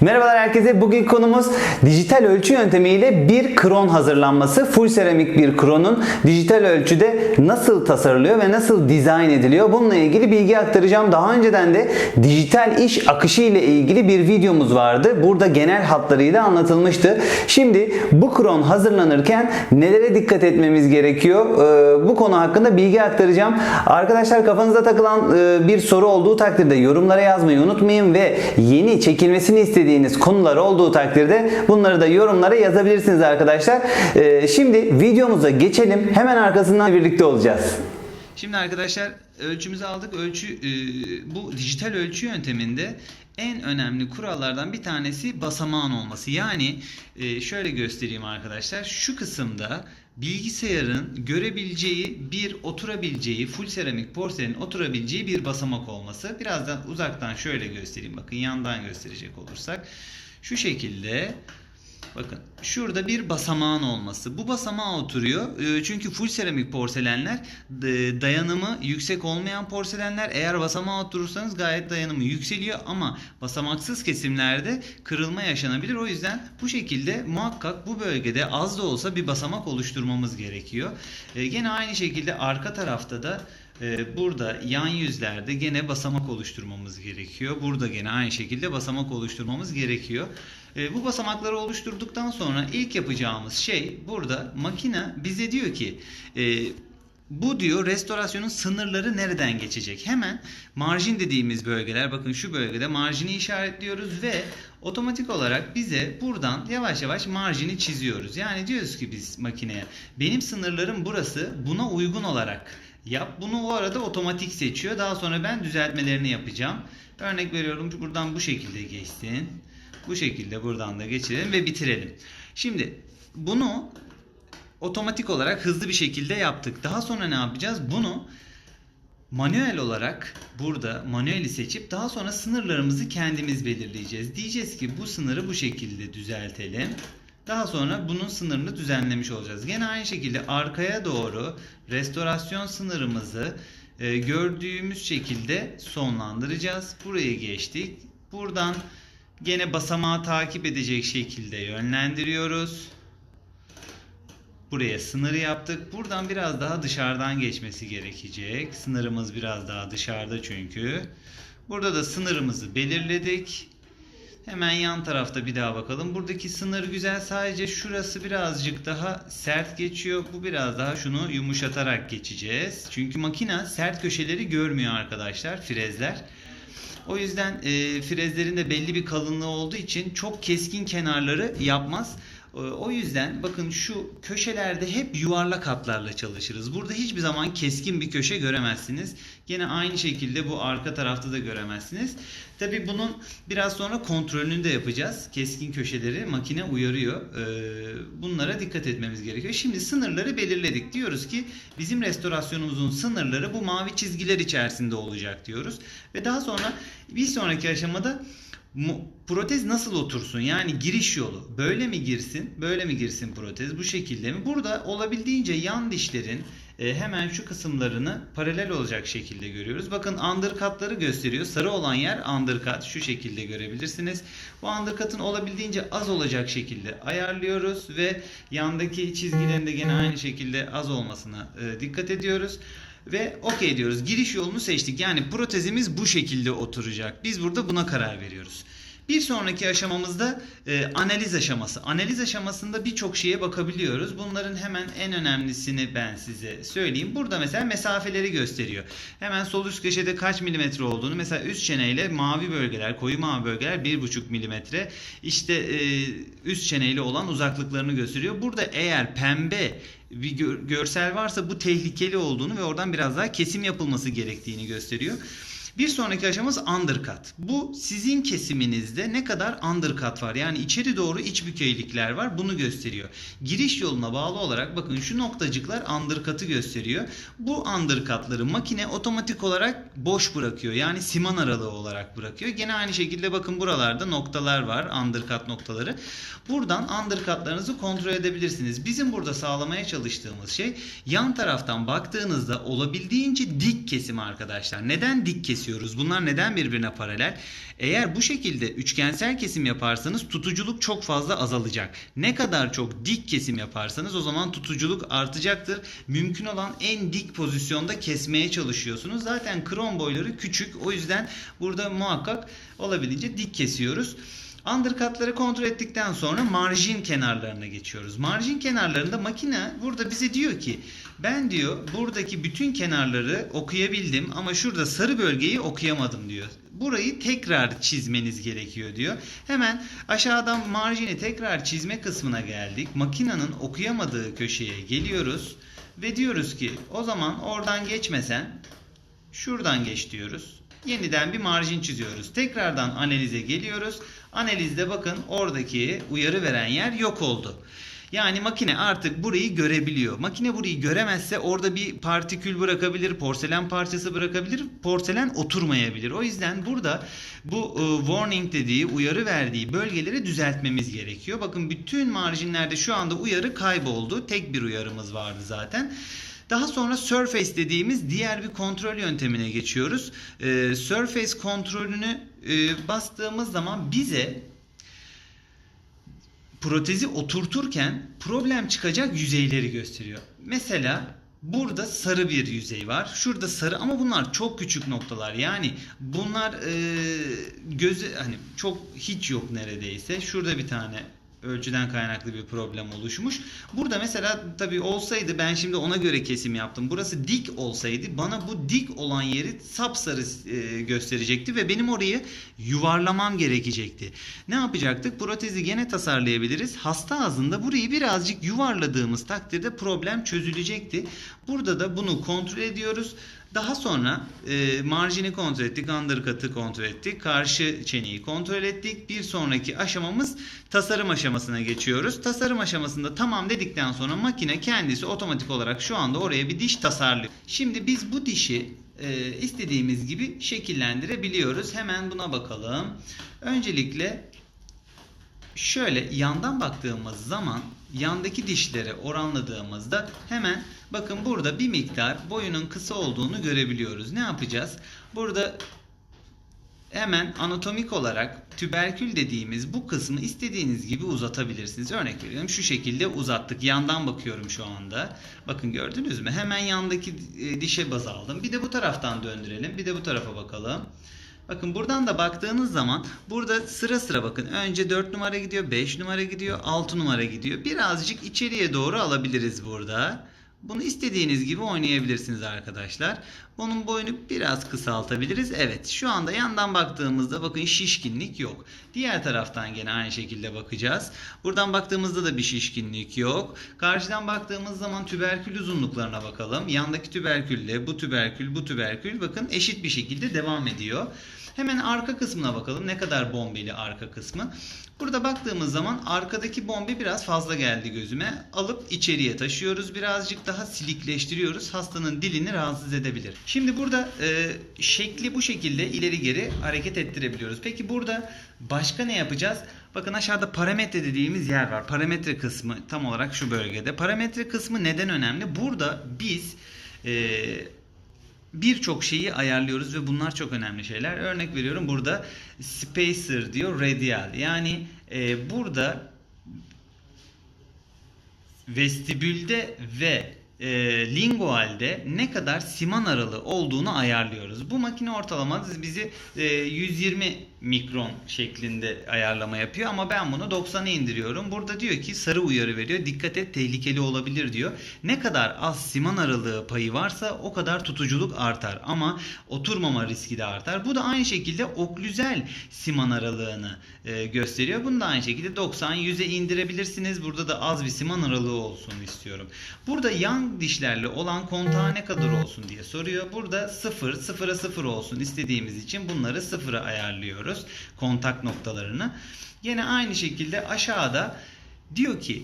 Merhabalar herkese. Bugün konumuz dijital ölçü yöntemiyle bir kron hazırlanması. Full seramik bir kronun dijital ölçüde nasıl tasarılıyor ve nasıl dizayn ediliyor? Bununla ilgili bilgi aktaracağım. Daha önceden de dijital iş akışı ile ilgili bir videomuz vardı. Burada genel hatlarıyla anlatılmıştı. Şimdi bu kron hazırlanırken nelere dikkat etmemiz gerekiyor? Ee, bu konu hakkında bilgi aktaracağım. Arkadaşlar kafanıza takılan e, bir soru olduğu takdirde yorumlara yazmayı unutmayın ve yeni çekilmesini istediğiniz konular olduğu takdirde bunları da yorumlara yazabilirsiniz arkadaşlar. Ee, şimdi videomuza geçelim. Hemen arkasından birlikte olacağız. Şimdi arkadaşlar ölçümüzü aldık. Ölçü e, bu dijital ölçü yönteminde en önemli kurallardan bir tanesi basamağın olması. Yani e, şöyle göstereyim arkadaşlar. Şu kısımda bilgisayarın görebileceği bir oturabileceği full seramik porselenin oturabileceği bir basamak olması. Birazdan uzaktan şöyle göstereyim. Bakın yandan gösterecek olursak. Şu şekilde Bakın şurada bir basamağın olması. Bu basamağa oturuyor. Ee, Çünkü full seramik porselenler dayanımı yüksek olmayan porselenler. Eğer basamağa oturursanız gayet dayanımı yükseliyor ama basamaksız kesimlerde kırılma yaşanabilir. O yüzden bu şekilde muhakkak bu bölgede az da olsa bir basamak oluşturmamız gerekiyor. Ee, Gene aynı şekilde arka tarafta da ee, Burada yan yüzlerde gene basamak oluşturmamız gerekiyor. Burada gene aynı şekilde basamak oluşturmamız gerekiyor. Ee, Bu basamakları oluşturduktan sonra ilk yapacağımız şey burada makine bize diyor ki e, bu diyor restorasyonun sınırları nereden geçecek? Hemen marjin dediğimiz bölgeler bakın şu bölgede marjini işaretliyoruz ve otomatik olarak bize buradan yavaş yavaş marjini çiziyoruz. Yani diyoruz ki biz makineye benim sınırlarım burası buna uygun olarak yap. Bunu o arada otomatik seçiyor. Daha sonra ben düzeltmelerini yapacağım. Örnek veriyorum buradan bu şekilde geçsin. Bu şekilde buradan da geçirelim ve bitirelim. Şimdi bunu otomatik olarak hızlı bir şekilde yaptık. Daha sonra ne yapacağız? Bunu manuel olarak burada manueli seçip daha sonra sınırlarımızı kendimiz belirleyeceğiz. Diyeceğiz ki bu sınırı bu şekilde düzeltelim. Daha sonra bunun sınırını düzenlemiş olacağız. Gene aynı şekilde arkaya doğru restorasyon sınırımızı e, gördüğümüz şekilde sonlandıracağız. Burayı geçtik. Buradan gene basamağı takip edecek şekilde yönlendiriyoruz. Buraya sınır yaptık. Buradan biraz daha dışarıdan geçmesi gerekecek. Sınırımız biraz daha dışarıda çünkü. Burada da sınırımızı belirledik. Hemen yan tarafta bir daha bakalım. Buradaki sınır güzel. Sadece şurası birazcık daha sert geçiyor. Bu biraz daha şunu yumuşatarak geçeceğiz. Çünkü makine sert köşeleri görmüyor arkadaşlar. Frezler. O yüzden e, frezlerin de belli bir kalınlığı olduğu için çok keskin kenarları yapmaz. E, O yüzden bakın şu köşelerde hep yuvarlak hatlarla çalışırız. Burada hiçbir zaman keskin bir köşe göremezsiniz. Gene aynı şekilde bu arka tarafta da göremezsiniz. Tabi bunun biraz sonra kontrolünü de yapacağız. Keskin köşeleri makine uyarıyor. E, Bunlara dikkat etmemiz gerekiyor. Şimdi sınırları belirledik. Diyoruz ki bizim restorasyonumuzun sınırları bu mavi çizgiler içerisinde olacak diyoruz. Ve daha sonra bir sonraki aşamada protez nasıl otursun? Yani giriş yolu. Böyle mi girsin? Böyle mi girsin protez? Bu şekilde mi? Burada olabildiğince yan dişlerin e, hemen şu kısımlarını paralel olacak şekilde görüyoruz. Bakın undercut'ları gösteriyor. Sarı olan yer undercut. Şu şekilde görebilirsiniz. Bu undercut'ın olabildiğince az olacak şekilde ayarlıyoruz ve yandaki çizgilerin de gene aynı şekilde az olmasına e, dikkat ediyoruz. Ve okey diyoruz. Giriş yolunu seçtik. Yani protezimiz bu şekilde oturacak. Biz burada buna karar veriyoruz. Bir sonraki aşamamızda e, analiz aşaması. Analiz aşamasında birçok şeye bakabiliyoruz. Bunların hemen en önemlisini ben size söyleyeyim. Burada mesela mesafeleri gösteriyor. Hemen sol üst köşede kaç milimetre olduğunu mesela üst çeneyle mavi bölgeler, koyu mavi bölgeler 1,5 milimetre. İşte e, üst çeneyle olan uzaklıklarını gösteriyor. Burada eğer pembe bir gör- görsel varsa bu tehlikeli olduğunu ve oradan biraz daha kesim yapılması gerektiğini gösteriyor. Bir sonraki aşamamız undercut. Bu sizin kesiminizde ne kadar undercut var. Yani içeri doğru iç bükeylikler var. Bunu gösteriyor. Giriş yoluna bağlı olarak bakın şu noktacıklar undercut'ı gösteriyor. Bu undercut'ları makine otomatik olarak boş bırakıyor. Yani siman aralığı olarak bırakıyor. Gene aynı şekilde bakın buralarda noktalar var. Undercut noktaları. Buradan undercut'larınızı kontrol edebilirsiniz. Bizim burada sağlamaya çalıştığımız şey yan taraftan baktığınızda olabildiğince dik kesim arkadaşlar. Neden dik kesiyoruz? Kesiyoruz. Bunlar neden birbirine paralel? Eğer bu şekilde üçgensel kesim yaparsanız tutuculuk çok fazla azalacak. Ne kadar çok dik kesim yaparsanız o zaman tutuculuk artacaktır. Mümkün olan en dik pozisyonda kesmeye çalışıyorsunuz. Zaten kron boyları küçük. O yüzden burada muhakkak olabildiğince dik kesiyoruz. Undercut'ları kontrol ettikten sonra marjin kenarlarına geçiyoruz. Marjin kenarlarında makine burada bize diyor ki ben diyor buradaki bütün kenarları okuyabildim ama şurada sarı bölgeyi okuyamadım diyor. Burayı tekrar çizmeniz gerekiyor diyor. Hemen aşağıdan marjini tekrar çizme kısmına geldik. Makinenin okuyamadığı köşeye geliyoruz ve diyoruz ki o zaman oradan geçmesen Şuradan geç diyoruz. Yeniden bir marjin çiziyoruz. Tekrardan analize geliyoruz. Analizde bakın oradaki uyarı veren yer yok oldu. Yani makine artık burayı görebiliyor. Makine burayı göremezse orada bir partikül bırakabilir, porselen parçası bırakabilir, porselen oturmayabilir. O yüzden burada bu e, warning dediği, uyarı verdiği bölgeleri düzeltmemiz gerekiyor. Bakın bütün marjinlerde şu anda uyarı kayboldu. Tek bir uyarımız vardı zaten. Daha sonra surface dediğimiz diğer bir kontrol yöntemine geçiyoruz. Ee, surface kontrolünü e, bastığımız zaman bize protezi oturturken problem çıkacak yüzeyleri gösteriyor. Mesela burada sarı bir yüzey var. Şurada sarı ama bunlar çok küçük noktalar. Yani bunlar e, gözü hani çok hiç yok neredeyse. Şurada bir tane ölçüden kaynaklı bir problem oluşmuş. Burada mesela tabii olsaydı ben şimdi ona göre kesim yaptım. Burası dik olsaydı bana bu dik olan yeri sapsarı e, gösterecekti ve benim orayı yuvarlamam gerekecekti. Ne yapacaktık? Protezi gene tasarlayabiliriz. Hasta ağzında burayı birazcık yuvarladığımız takdirde problem çözülecekti. Burada da bunu kontrol ediyoruz. Daha sonra e, marjini kontrol ettik, undercut'ı kontrol ettik, karşı çeneyi kontrol ettik. Bir sonraki aşamamız tasarım aşamasına geçiyoruz. Tasarım aşamasında tamam dedikten sonra makine kendisi otomatik olarak şu anda oraya bir diş tasarlıyor. Şimdi biz bu dişi e, istediğimiz gibi şekillendirebiliyoruz. Hemen buna bakalım. Öncelikle şöyle yandan baktığımız zaman yandaki dişlere oranladığımızda hemen bakın burada bir miktar boyunun kısa olduğunu görebiliyoruz. Ne yapacağız? Burada hemen anatomik olarak tüberkül dediğimiz bu kısmı istediğiniz gibi uzatabilirsiniz. Örnek veriyorum şu şekilde uzattık. Yandan bakıyorum şu anda. Bakın gördünüz mü? Hemen yandaki e, dişe baz aldım. Bir de bu taraftan döndürelim. Bir de bu tarafa bakalım. Bakın buradan da baktığınız zaman burada sıra sıra bakın. Önce 4 numara gidiyor, 5 numara gidiyor, 6 numara gidiyor. Birazcık içeriye doğru alabiliriz burada. Bunu istediğiniz gibi oynayabilirsiniz arkadaşlar. Bunun boyunu biraz kısaltabiliriz. Evet şu anda yandan baktığımızda bakın şişkinlik yok. Diğer taraftan gene aynı şekilde bakacağız. Buradan baktığımızda da bir şişkinlik yok. Karşıdan baktığımız zaman tüberkül uzunluklarına bakalım. Yandaki tüberkülle bu tüberkül bu tüberkül bakın eşit bir şekilde devam ediyor. Hemen arka kısmına bakalım. Ne kadar bombeli arka kısmı. Burada baktığımız zaman arkadaki bombe biraz fazla geldi gözüme. Alıp içeriye taşıyoruz. Birazcık daha silikleştiriyoruz. Hastanın dilini rahatsız edebilir. Şimdi burada e, şekli bu şekilde ileri geri hareket ettirebiliyoruz. Peki burada başka ne yapacağız? Bakın aşağıda parametre dediğimiz yer var. Parametre kısmı tam olarak şu bölgede. Parametre kısmı neden önemli? Burada biz e, birçok şeyi ayarlıyoruz ve bunlar çok önemli şeyler. Örnek veriyorum burada spacer diyor radial. Yani e, burada vestibülde ve e, lingualde ne kadar siman aralığı olduğunu ayarlıyoruz. Bu makine ortalama bizi e, 120 mikron şeklinde ayarlama yapıyor ama ben bunu 90'a indiriyorum. Burada diyor ki sarı uyarı veriyor. Dikkat et tehlikeli olabilir diyor. Ne kadar az siman aralığı payı varsa o kadar tutuculuk artar ama oturmama riski de artar. Bu da aynı şekilde oklüzel siman aralığını e, gösteriyor. Bunu da aynı şekilde 90-100'e indirebilirsiniz. Burada da az bir siman aralığı olsun istiyorum. Burada yan dişlerle olan kontağı ne kadar olsun diye soruyor. Burada 0, 0'a 0 olsun istediğimiz için bunları 0'a ayarlıyoruz. Kontak noktalarını. Yine aynı şekilde aşağıda diyor ki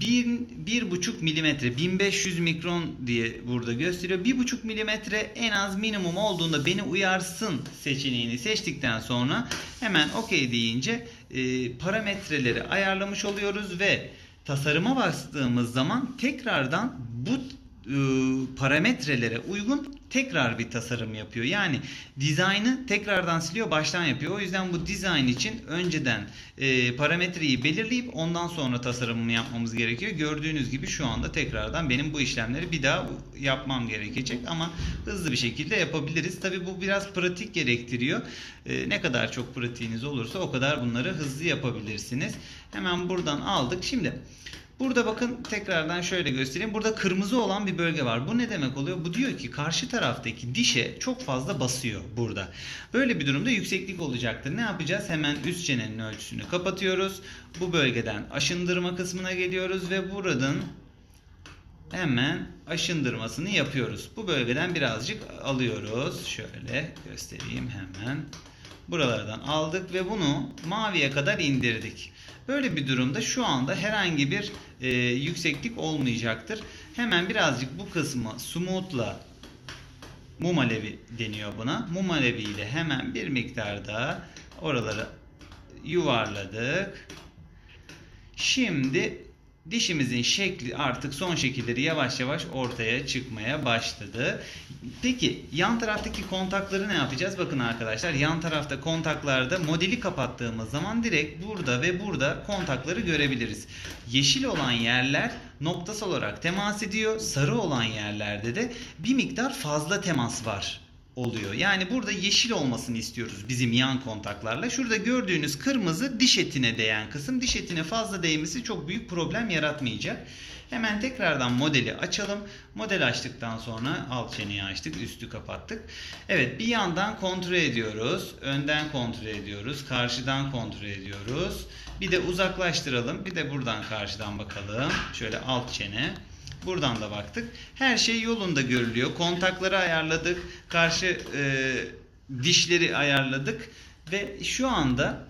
1,5 milimetre 1500 mikron diye burada gösteriyor. 1,5 milimetre en az minimum olduğunda beni uyarsın seçeneğini seçtikten sonra hemen OK deyince e, parametreleri ayarlamış oluyoruz ve tasarıma bastığımız zaman tekrardan bu parametrelere uygun tekrar bir tasarım yapıyor. Yani dizaynı tekrardan siliyor, baştan yapıyor. O yüzden bu dizayn için önceden e, parametreyi belirleyip ondan sonra tasarımını yapmamız gerekiyor. Gördüğünüz gibi şu anda tekrardan benim bu işlemleri bir daha yapmam gerekecek ama hızlı bir şekilde yapabiliriz. Tabi bu biraz pratik gerektiriyor. E, ne kadar çok pratiğiniz olursa o kadar bunları hızlı yapabilirsiniz. Hemen buradan aldık. Şimdi Burada bakın tekrardan şöyle göstereyim. Burada kırmızı olan bir bölge var. Bu ne demek oluyor? Bu diyor ki karşı taraftaki dişe çok fazla basıyor burada. Böyle bir durumda yükseklik olacaktır. Ne yapacağız? Hemen üst çenenin ölçüsünü kapatıyoruz. Bu bölgeden aşındırma kısmına geliyoruz ve buradan hemen aşındırmasını yapıyoruz. Bu bölgeden birazcık alıyoruz. Şöyle göstereyim hemen. Buralardan aldık ve bunu maviye kadar indirdik. Böyle bir durumda şu anda herhangi bir e, yükseklik olmayacaktır. Hemen birazcık bu kısmı smoothla mum alevi deniyor buna. Mum alevi ile hemen bir miktar daha oraları yuvarladık. Şimdi dişimizin şekli artık son şekilleri yavaş yavaş ortaya çıkmaya başladı. Peki yan taraftaki kontakları ne yapacağız? Bakın arkadaşlar yan tarafta kontaklarda modeli kapattığımız zaman direkt burada ve burada kontakları görebiliriz. Yeşil olan yerler noktasal olarak temas ediyor. Sarı olan yerlerde de bir miktar fazla temas var oluyor. Yani burada yeşil olmasını istiyoruz bizim yan kontaklarla. Şurada gördüğünüz kırmızı diş etine değen kısım. Diş etine fazla değmesi çok büyük problem yaratmayacak. Hemen tekrardan modeli açalım. Model açtıktan sonra alt çeneyi açtık, üstü kapattık. Evet bir yandan kontrol ediyoruz. Önden kontrol ediyoruz. Karşıdan kontrol ediyoruz. Bir de uzaklaştıralım. Bir de buradan karşıdan bakalım. Şöyle alt çene. Buradan da baktık. Her şey yolunda görülüyor. Kontakları ayarladık. Karşı e, dişleri ayarladık. Ve şu anda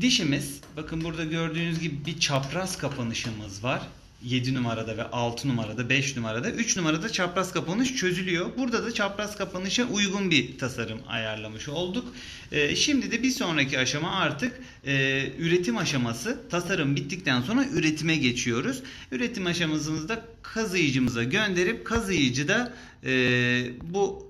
dişimiz bakın burada gördüğünüz gibi bir çapraz kapanışımız var. 7 numarada ve 6 numarada, 5 numarada, 3 numarada çapraz kapanış çözülüyor. Burada da çapraz kapanışa uygun bir tasarım ayarlamış olduk. Ee, şimdi de bir sonraki aşama artık e, üretim aşaması. Tasarım bittikten sonra üretime geçiyoruz. Üretim aşamasında kazıyıcımıza gönderip kazıyıcı da e, bu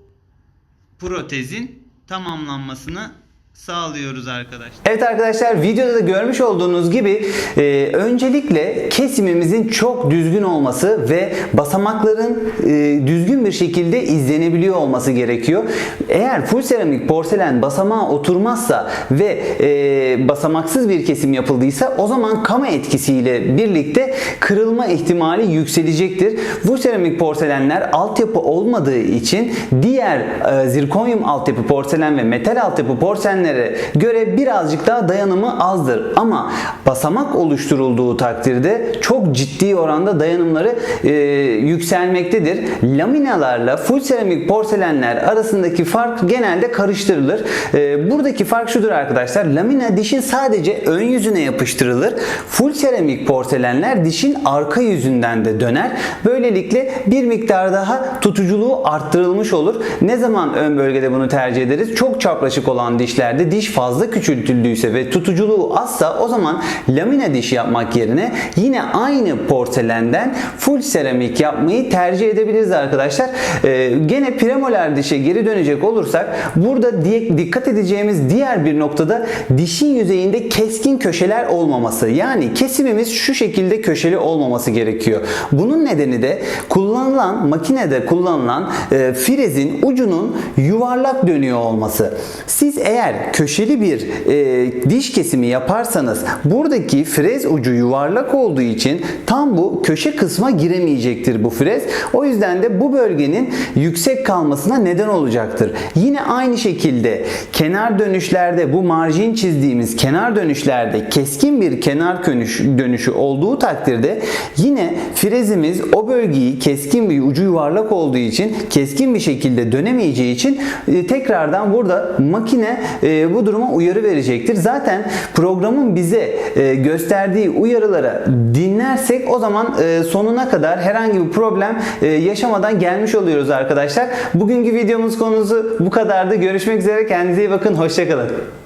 protezin tamamlanmasını sağlıyoruz arkadaşlar. Evet arkadaşlar videoda da görmüş olduğunuz gibi e, öncelikle kesimimizin çok düzgün olması ve basamakların e, düzgün bir şekilde izlenebiliyor olması gerekiyor. Eğer full seramik porselen basamağa oturmazsa ve e, basamaksız bir kesim yapıldıysa o zaman kama etkisiyle birlikte kırılma ihtimali yükselecektir. Bu seramik porselenler altyapı olmadığı için diğer e, zirkonyum altyapı porselen ve metal altyapı porselenlere göre birazcık daha dayanımı azdır. Ama basamak oluşturulduğu takdirde çok ciddi oranda dayanımları e, yükselmektedir. Laminalarla full seramik porselenler arasındaki fark genelde karıştırılır. E, buradaki fark şudur arkadaşlar. Lamina dişin sadece ön yüzüne yapıştırılır. Full seramik porselenler dişin arka yüzünden de döner. Böylelikle bir miktar daha tutuculuğu arttırılmış olur. Ne zaman ön bölgede bunu tercih ederiz? Çok çapraşık olan dişlerde diş fazla küçültüldüyse ve tutuculuğu azsa o zaman lamina diş yapmak yerine yine aynı porselenden full seramik yapmayı tercih edebiliriz arkadaşlar. Ee, gene premolar dişe geri dönecek olursak burada di- dikkat edeceğimiz diğer bir noktada dişin yüzeyinde keskin köşeler olmaması. Yani kesimimiz şu şekilde köşeli olmaması gerekiyor. Bunun nedeni de kullanılan makinede kullanılan e, frezin ucunun yuvarlak dönüyor olması. Siz eğer köşeli bir e, diş kesimi yaparsanız buradaki frez ucu yuvarlak olduğu için tam bu köşe kısma giremeyecektir bu frez. O yüzden de bu bölgenin yüksek kalmasına neden olacaktır. Yine aynı şekilde kenar dönüşlerde bu marjin çizdiğimiz kenar dönüşlerde keskin bir kenar dönüş, dönüşü olduğu takdirde yine frezimiz o bölgeyi keskin bir ucu yuvarlak olduğu için keskin bir şekilde dönemeyeceği için e, tekrardan burada makine e, bu duruma uyarı verecektir. Zaten programın bize e, gösterdiği uyarılara dinlersek o zaman e, sonuna kadar herhangi bir problem e, yaşamadan gelmiş oluyoruz arkadaşlar. Bugünkü videomuz konusu bu kadardı. Görüşmek üzere. Kendinize iyi bakın. Hoşçakalın.